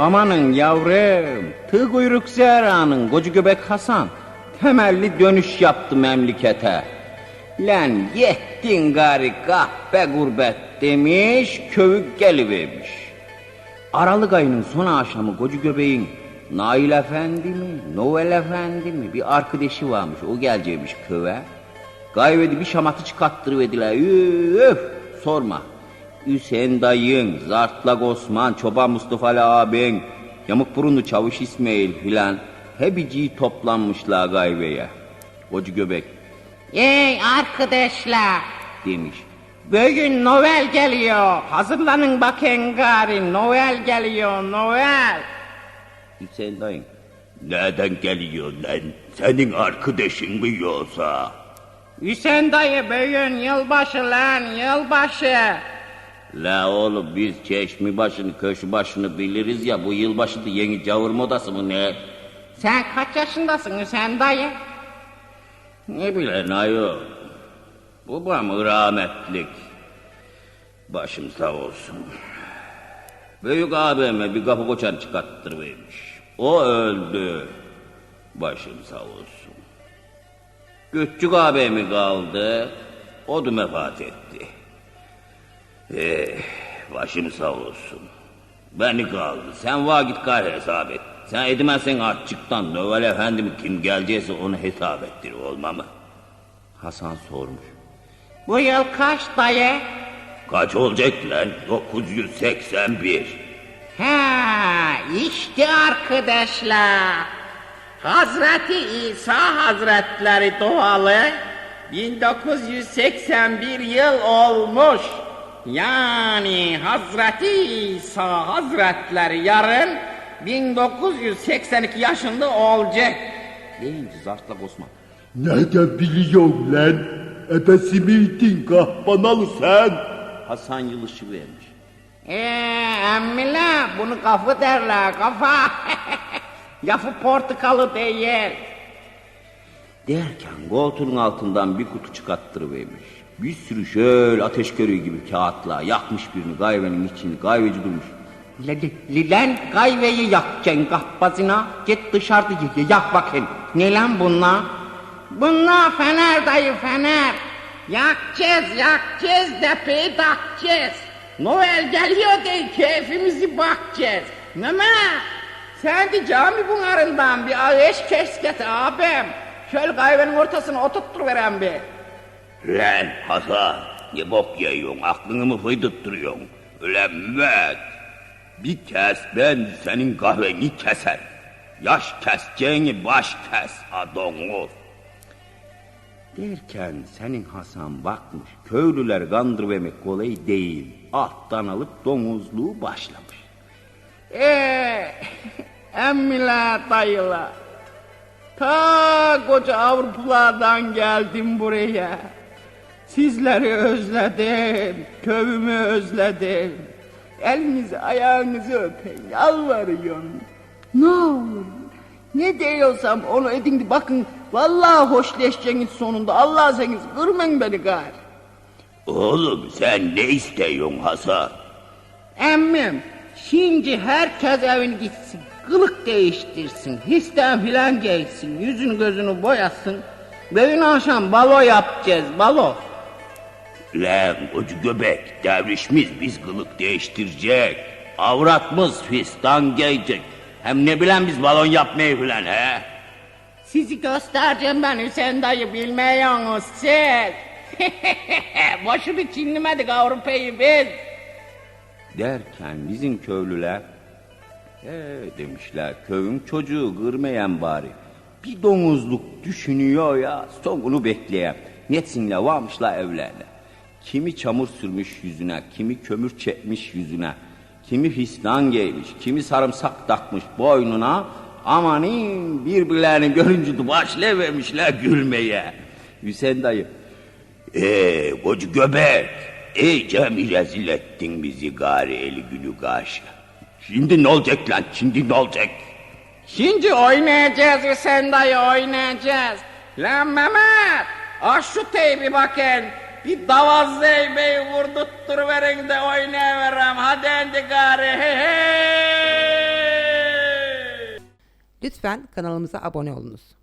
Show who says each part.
Speaker 1: Amanın yavrum, tığ kuyruk Zehra'nın koca göbek Hasan temelli dönüş yaptı memlekete. Lan yettin gari kahpe gurbet demiş, kövük gelivermiş. Aralık ayının son akşamı koca göbeğin Nail Efendi mi, Noel Efendi mi bir arkadaşı varmış, o gelecekmiş köve. Gayvedi bir şamatı çıkarttırıverdiler, üf, sorma. Hüseyin dayın, Zartlak Osman, Çoban Mustafa Ali abin, Yamuk burunlu Çavuş İsmail filan hebiciyi toplanmışlar gayveye. Koca göbek
Speaker 2: Ey arkadaşlar,
Speaker 1: demiş.
Speaker 2: bugün Noel geliyor. Hazırlanın bakın gari, Noel geliyor, Noel.
Speaker 1: Hüseyin dayın.
Speaker 3: Nereden geliyor lan? Senin arkadaşın mı yoksa?
Speaker 2: Hüseyin dayı bugün yılbaşı lan, yılbaşı.
Speaker 1: La oğlum biz çeşmi başını köşü başını biliriz ya bu yılbaşı da yeni cavur modası mı ne?
Speaker 2: Sen kaç yaşındasın Hüseyin dayı?
Speaker 1: Ne bilen ayol. Babam rahmetlik. Başım sağ olsun. Büyük abime bir kapı koçan çıkarttırmış. O öldü. Başım sağ olsun. Küçük abimi kaldı. O da vefat etti. Eh, başım sağ olsun. Beni kaldı. Sen vakit kar hesap et. Sen edemezsen artçıktan Növel efendim kim gelecekse onu hesap ettir olma mı? Hasan sormuş.
Speaker 2: Bu yıl kaç dayı?
Speaker 3: Kaç olacak lan? 981.
Speaker 2: Ha, işte arkadaşlar. Hazreti İsa Hazretleri doğalı 1981 yıl olmuş. Yani Hazreti İsa Hazretleri yarın 1982 yaşında olacak.
Speaker 1: Deyince Zartlak Osman.
Speaker 3: Nereden biliyorsun lan? Ebesi miydin kahpanalı sen?
Speaker 1: Hasan yılışı vermiş.
Speaker 2: Eee emmile bunu kafa derler kafa. Lafı portakalı değil.
Speaker 1: Derken koltuğun altından bir kutu çıkarttırıvermiş. Bir sürü şöyle ateş körüğü gibi kağıtla yakmış birini gayvenin içini gayveci durmuş.
Speaker 2: L- Lan gayveyi yakacaksın kahpasına. Git dışarıda yak bakayım. Ne lan bunlar? Bunlar fener dayı fener. Yakacağız yakacağız depeyi takacağız. Noel geliyor diye keyfimizi bakacağız. Meme sen de cami bunlarından bir ağaç kesket abim. Şöyle gayvenin ortasına oturttur veren bir.
Speaker 3: Lan Hasan ne bok yiyorsun aklını mı fıydırttırıyorsun? Ulan Mehmet bir kes ben senin kahveni keser. Yaş keseceğini baş kes adamız.
Speaker 1: Derken senin Hasan bakmış köylüler kandırıvermek kolay değil. Alttan alıp domuzluğu başlamış.
Speaker 2: Eee emmiler dayılar. Ta koca Avrupalardan geldim buraya. Sizleri özledim, köyümü özledim. Elinizi ayağınızı öpeyim, yalvarıyorum. Ne olur, ne diyorsam onu edin de bakın. Vallahi hoşleşeceğiniz sonunda. Allah seniz kırmayın beni gari.
Speaker 3: Oğlum sen ne istiyorsun Hasan?
Speaker 2: Emmim, şimdi herkes evine gitsin, kılık değiştirsin, histen filan giysin, yüzünü gözünü boyasın. Bugün akşam balo yapacağız, balo.
Speaker 3: Lan koca göbek devrişimiz biz kılık değiştirecek. Avratımız fistan giyecek. Hem ne bilen biz balon yapmayı filan he?
Speaker 2: Sizi göstereceğim ben Hüseyin dayı, bilmiyorsunuz siz. Boşunu çinlemedik Avrupa'yı biz.
Speaker 1: Derken bizim köylüler ee demişler köyün çocuğu kırmayan bari. Bir domuzluk düşünüyor ya sonunu bekleyen. Netsinle varmışlar evlerine. Kimi çamur sürmüş yüzüne, kimi kömür çekmiş yüzüne, kimi fistan giymiş, kimi sarımsak takmış boynuna. Amanin birbirlerini görünce başlayıvermişler gülmeye. Hüseyin dayı
Speaker 3: Ee koca göbek. İyice mi rezil ettin bizi gari eli günü karşı. Şimdi ne olacak lan şimdi ne olacak?
Speaker 2: Şimdi oynayacağız Hüseyin dayı oynayacağız. Lan Mehmet aç şu teybi bakın bir davaz zeybeyi vurdutturuverin de oynayıverem. Hadi endikari hey hey.
Speaker 4: Lütfen kanalımıza abone olunuz.